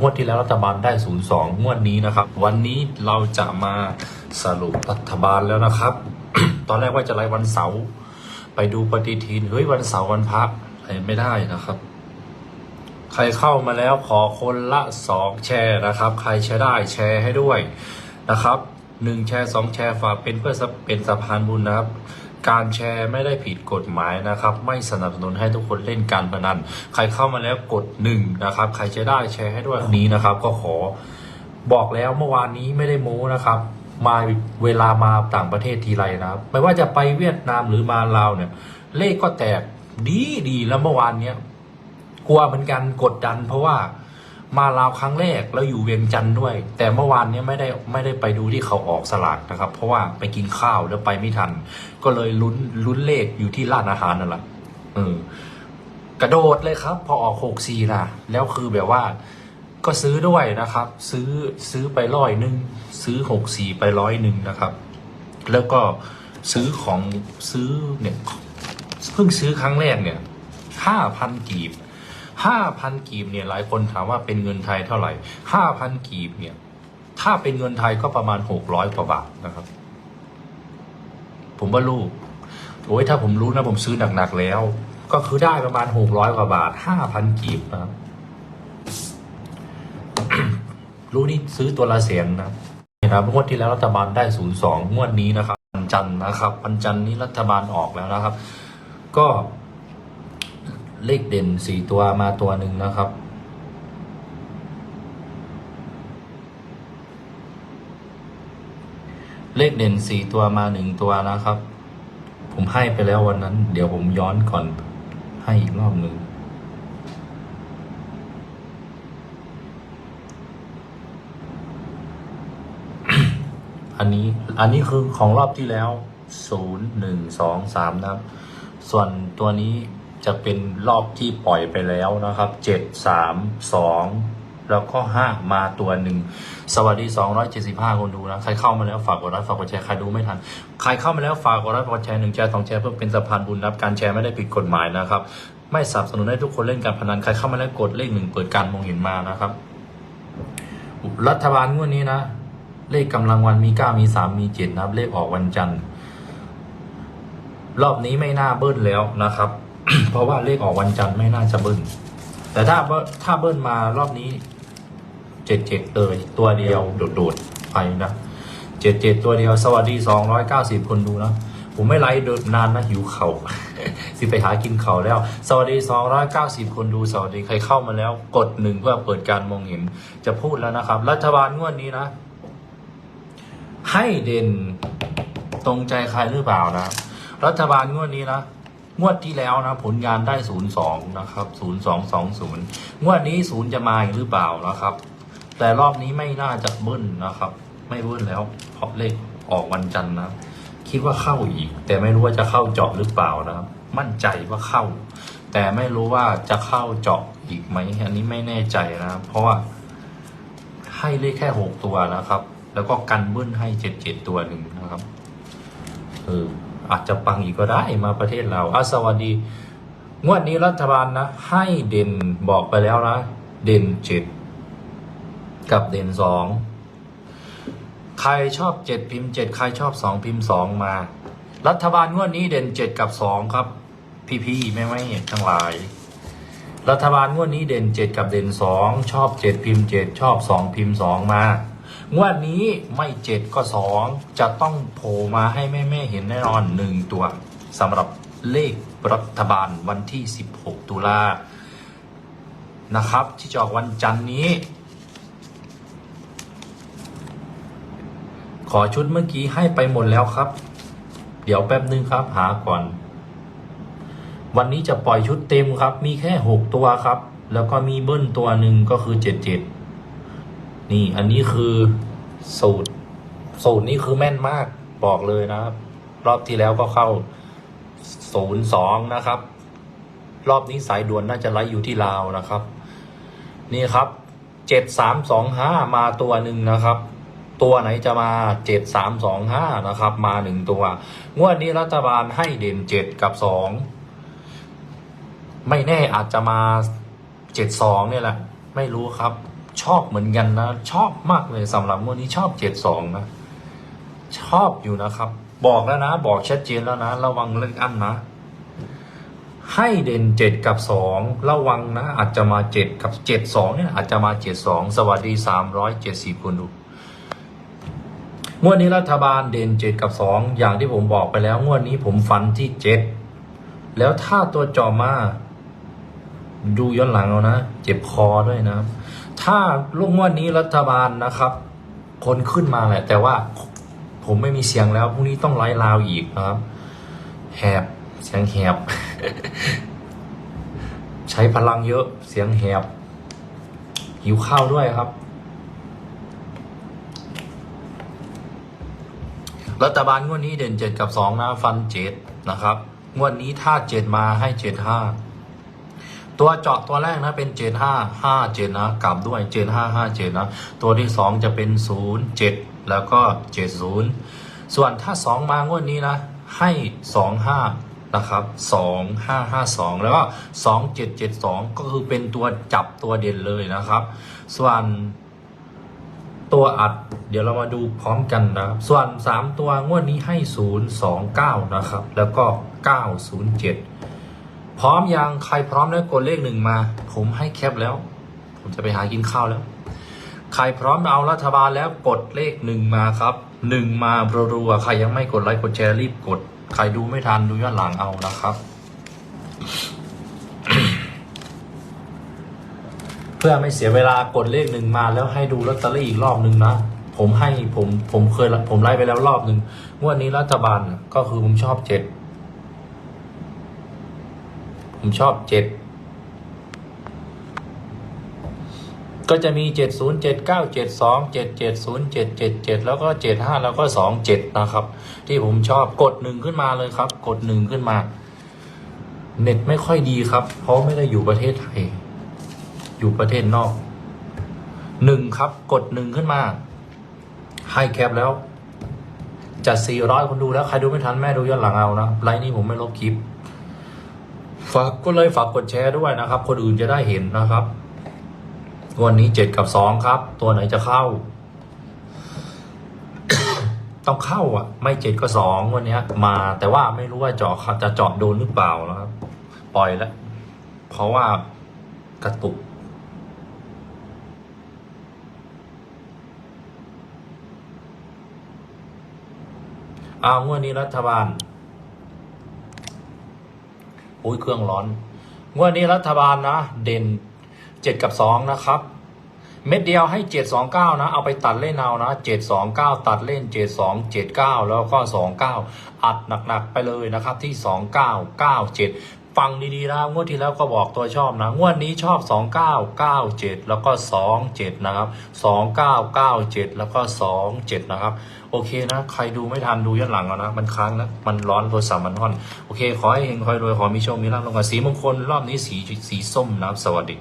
งวดที่แล้วรัฐบาลได้ศูนย์สองงวดนี้นะครับ วันนี้เราจะมาสรุปรัฐบาลแล้วนะครับ ตอนแรกว่าจะไล่วันเสาร์ไปดูปฏิทินเฮ้ยวันเสาร์วันพระไปไม่ได้นะครับ ใครเข้ามาแล้วขอคนละสองแชร์นะครับ ใครแชร์ได้แชร์ให้ด้วยนะครับหนึ่งแชร์สองแชร์ฝากเป็นเพื่อเป็นสะพานบุญนะครับ การแชร์ไม่ได้ผิดกฎหมายนะครับ ไม่สนับสนุนให้ทุกคนเล่นการพนัน ใครเข้ามาแล้วกดหนึ่งนะครับ ใครแชร์ได้แชร์ให้ด้วยนนี้นะครับ ก็ขอบอกแล้วเมื่อวานนี้ไม่ได้โม้นะครับ มาเวลามาต่างประเทศทีไรนะครับไม่ว่าจะไปเวียดนามหรือมาลาวเนี่ย เลขก็แตกดีดีแล้วเมื่อวานเนี้ยกลัวเหมือนกันกดดันเพราะว่า มาลาวครั้งแรกแล้วอยู่เวียงจันทร์ด้วย แต่เมื่อวานเนี้ยไม่ได้ไม่ได้ไปดูที่เขาออกสลากนะครับ เพราะว่าไปกินข้าวแล้วไปไม่ทัน ก็เลยลุ้นลุ้นเลขอยู่ที่ร้านอาหารนั่นแหละเออกระโดดเลยครับ พอออกหกสี่นะแล้วคือแบบว่า ก็ซื้อด้วยนะครับ ซื้อซื้อไปร้อยหนึ่งซื้อหกสี่ไปร้อยหนึ่งนะครับ แล้วก็ซื้อของซื้อเนี่ยเพิ่งซื้อครั้งแรกเนี่ยห้าพันกีบ ห้าพันกีบเนี่ยหลายคนถามว่าเป็นเงินไทยเท่าไหร่ห้าพันกีบเนี่ย ถ้าเป็นเงินไทยก็ประมาณหกร้อยกว่าบาทนะครับ ผมว่าลูก โอ้ยถ้าผมรู้นะผมซื้อหนักๆแล้ว ก็คือได้ประมาณหกร้อยกว่าบาทห้าพันกีบนะครับรู้นี่ซื้อตัวละแสนนะนะครับงวดที่แล้วรัฐบาลได้ศูนย์สองงวดนี้นะครับวันจันทร์นะครับวันจันทร์นี้รัฐบาลออกแล้วนะครับ ก็ เลขเด่นสี่ตัวมาตัวหนึ่งนะครับ เลขเด่นสี่ตัวมาหนึ่งตัวนะครับ ผมให้ไปแล้ววันนั้น เดี๋ยวผมย้อนก่อนให้อีกรอบหนึ่งอันนี้อันนี้คือของรอบที่แล้วศูนย์หนึ่งสองสามนะครับ ส่วนตัวนี้ จะเป็นรอบที่ปล่อยไปแล้วนะครับเจ็ดสามสองแล้วก็ห้ามาตัวหนึ่งสวัสดีสองร้อยเจ็ดสิบห้าคนดูนะ ใครเข้ามาแล้วฝากกดไลค์ฝากกดแชร์ ใครดูไม่ทัน ใครเข้ามาแล้วฝากกดไลค์ฝากกดแชร์หนึ่งแชร์สองแชร์เพื่อเป็นสะพานบุญรับการแชร์ไม่ได้ผิดกฎหมายนะครับ ไม่สนับสนุนให้ทุกคนเล่นการพนัน ใครเข้ามาแล้วกดเลขหนึ่งเปิดการมองเห็นมานะครับ รัฐบาลงวดนี้นะ เลขกำลังวันมีเก้ามีสามมีเจ็ดนะครับ เลขออกวันจันทร์ รอบนี้ไม่น่าเบิ้ลแล้วนะครับ เพราะว่าเลขออกวันจันทร์ไม่น่าจะเบิ้ลแต่ถ้าถ้าเบิ้ลมารอบนี้เจ็ดเจ็ดเลยตัวเดียวโดดๆไปนะเจ็ดเจ็ดตัวเดียว สวัสดีสองร้อยเก้าสิบคนดูนะผมไม่ไลฟ์นานนะหิวเขา่าสิไปหากินเข่าแล้ว สวัสดีสองร้อยเก้าสิบคนดูสวัสดีใครเข้ามาแล้ว กดหนึ่งเพื่อเปิดการมองเห็น จะพูดแล้วนะครับ รัฐบาลงวดนี้นะ ให้เด่นตรงใจใครหรือเปล่านะ รัฐบาลงวดนี้นะ งวดที่แล้วนะผลงานได้ศูนย์สองนะครับศูนย์สองสองศูนย์งวดนี้ศูนย์จะมาอีกหรือเปล่านะครับ แต่รอบนี้ไม่น่าจะเบิ้ลนะครับ ไม่เบิ้ลแล้วเพราะเลขออกวันจันทร์นะ คิดว่าเข้าอีก แต่ไม่รู้ว่าจะเข้าเจาะหรือเปล่านะครับ มั่นใจว่าเข้า แต่ไม่รู้ว่าจะเข้าเจาะอีกไหมอันนี้ไม่แน่ใจนะครับเพราะว่าให้เลขแค่หกตัวนะครับ แล้วก็กันเบิ้ลให้เจ็ดเจ็ดตัวหนึ่งนะครับเออ อาจจะปังอีกก็ได้มาประเทศเราอะสวัสดี งวดนี้รัฐบาลนะ ให้เด่นบอกไปแล้วนะ เด่นเจ็ดกับเด่นสองใครชอบเจ็ดพิมพ์เจ็ดใครชอบสองพิมพ์สองมา รัฐบาลงวดนี้เด่นเจ็ดกับสองครับ พี่ๆแม่ไม่ทั้งหลาย รัฐบาลงวดนี้เด่นเจ็ดกับเด่นสองชอบเจ็ดพิมพ์เจ็ดชอบสองพิมพ์สองมา งวดนี้ไม่เจ็ดก็สองจะต้องโผล่มาให้แม่แม่เห็นแน่นอนหนึ่งตัวสำหรับเลขรัฐบาลวันที่ 16 ตุลานะครับ ที่จะออกวันจันนี้ ขอชุดเมื่อกี้ให้ไปหมดแล้วครับ เดี๋ยวแป๊บนึงครับหาก่อน วันนี้จะปล่อยชุดเต็มครับ มีแค่หกตัวครับ แล้วก็มีเบิ้ลตัวหนึ่งก็คือเจ็ดเจ็ด นี่อันนี้คือสูตร สูตรนี้คือแม่นมากบอกเลยนะครับ รอบที่แล้วก็เข้าศูนย์สองนะครับ รอบนี้สายด่วนน่าจะไล่อยู่ที่ลาวนะครับ นี่ครับเจ็ดสามสองห้ามาตัวหนึ่งนะครับ ตัวไหนจะมาเจ็ดสามสองห้านะครับ มาหนึ่งตัว งวดนี้รัฐบาลให้เด่นเจ็ดกับสองไม่แน่อาจจะมาเจ็ดสองเนี่ยแหละ ไม่รู้ครับ ชอบเหมือนกันนะ ชอบมากเลยสำหรับงวดนี้ชอบเจ็ดสองนะ ชอบอยู่นะครับ บอกแล้วนะ บอกชัดเจนแล้วนะ ระวังเรื่องอันนะ ให้เด่นเจ็ดกับสองระวังนะ อาจจะมาเจ็ดกับเจ็ดสองเนี่ยอาจจะมาเจ็ดสองสวัสดีสามร้อยเจ็ดสิบคนดูงวดนี้รัฐบาลเด่นเจ็ดกับสองอย่างที่ผมบอกไปแล้ว งวดนี้ผมฟันที่เจ็ดแล้วถ้าตัวจอมา ดูย้อนหลังเอานะ เจ็บคอด้วยนะ ถ้าลูกงวดนี้รัฐบาลนะครับ คนขึ้นมาแหละ แต่ว่าผมไม่มีเสียงแล้วพรุ่งนี้ต้องไล่ลาวอีกนะครับแหบเสียงแหบ ใช้พลังเยอะเสียงแหบ หิวข้าวด้วยครับ รัฐบาลงวดนี้เด่นเจ็ดกับสองนะฟันเจ็ดนะครับ งวดนี้ถ้าเจ็ดมาให้เจ็ดห้า ตัวเจาะตัวแรกนะเป็นเจ็ดห้าห้าเจ็ดนะกลับด้วยเจ็ดห้าห้าเจ็ดนะตัวที่สองจะเป็นศูนย์เจ็ดแล้วก็เจ็ดศูนย์ส่วนถ้าสองมางวดนี้นะ ให้สองห้านะครับสองห้าห้าสองแล้วก็สองเจ็ดเจ็ดสองก็คือเป็นตัวจับตัวเด่นเลยนะครับ ส่วนตัวอัดเดี๋ยวเรามาดูพร้อมกันนะครับ ส่วน 3 ตัวงวดนี้ให้ 0 2 9 นะครับ แล้วก็ 907 พร้อมยังใครพร้อมแล้วกดเลขหนึ่งมา ผมให้แคปแล้ว ผมจะไปหากินข้าวแล้ว ใครพร้อมเอารัฐบาลแล้วกดเลขหนึ่งมาครับหนึ่งมารัวๆใครยังไม่กดไลค์กดแชร์รีบกด ใครดูไม่ทันดูย้อนหลังเอานะครับ เพื่อไม่เสียเวลากดเลขหนึ่งมาแล้วให้ดูลอตเตอรี่อีกรอบหนึ่งนะผมให้ผมผมเคยผมไล่ไปแล้วรอบหนึ่งงวดนี้รัฐบาลก็คือผมชอบเจ็ด ผมชอบเจ็ดก็จะมีเจ็ดศูนย์เจ็ดเก้าเจ็ดสองเจ็ดเจ็ดศูนย์เจ็ดเจ็ดเจ็ดแล้วก็เจ็ดห้าแล้วก็สองเจ็ดนะครับ ที่ผมชอบกดหนึ่งขึ้นมาเลยครับ กดหนึ่งขึ้นมา เน็ตไม่ค่อยดีครับ เพราะไม่ได้อยู่ประเทศไทย อยู่ประเทศนอกหนึ่งครับ กดหนึ่งขึ้นมาให้แคปแล้ว จัดสี่ร้อยคนดูแล้ว ใครดูไม่ทันแม่ดูย้อนหลังเอานะไลน์นี้ผมไม่ลบคลิป ฝากก็เลยฝากกดแชร์ด้วยนะครับ คนอื่นจะได้เห็นนะครับ วันนี้เจ็ดกับสองครับ ตัวไหนจะเข้า ต้องเข้าอะ ไม่เจ็ดก็สองวันนี้มา แต่ว่าไม่รู้ว่าเจาะจะเจาะโดนหรือเปล่านะครับ ปล่อยแล้วเพราะว่ากระตุกอ้าวงวดนี้รัฐบาล อุ้ยเครื่องร้อนงวดนี้รัฐบาลนะ เด่นเจ็ดกับสองนะครับ เม็ดเดียวให้เจ็ดสองเก้านะ เอาไปตัดเล่นเอานะเจ็ดสองเก้าตัดเล่นเจ็ดสองเจ็ดเก้าแล้วก็สองเก้าอัดหนักๆไปเลยนะครับที่สองเก้าเก้าเจ็ด ฟังดีๆนะงวดที่แล้วก็บอกตัวชอบนะงวดนี้ชอบ 2997 แล้วก็ 27 นะครับ 2997 แล้วก็ 27 นะครับ โอเคนะ ใครดูไม่ทันดูย้อนหลังอานะ มันค้างนะ มันร้อนโทรศัพท์มันร้อน โอเค ขอให้เฮงคอยรวยขอมีโชคมีลาภลงกับสีมงคลรอบนี้สีสีส้มนะครับ สวัสดี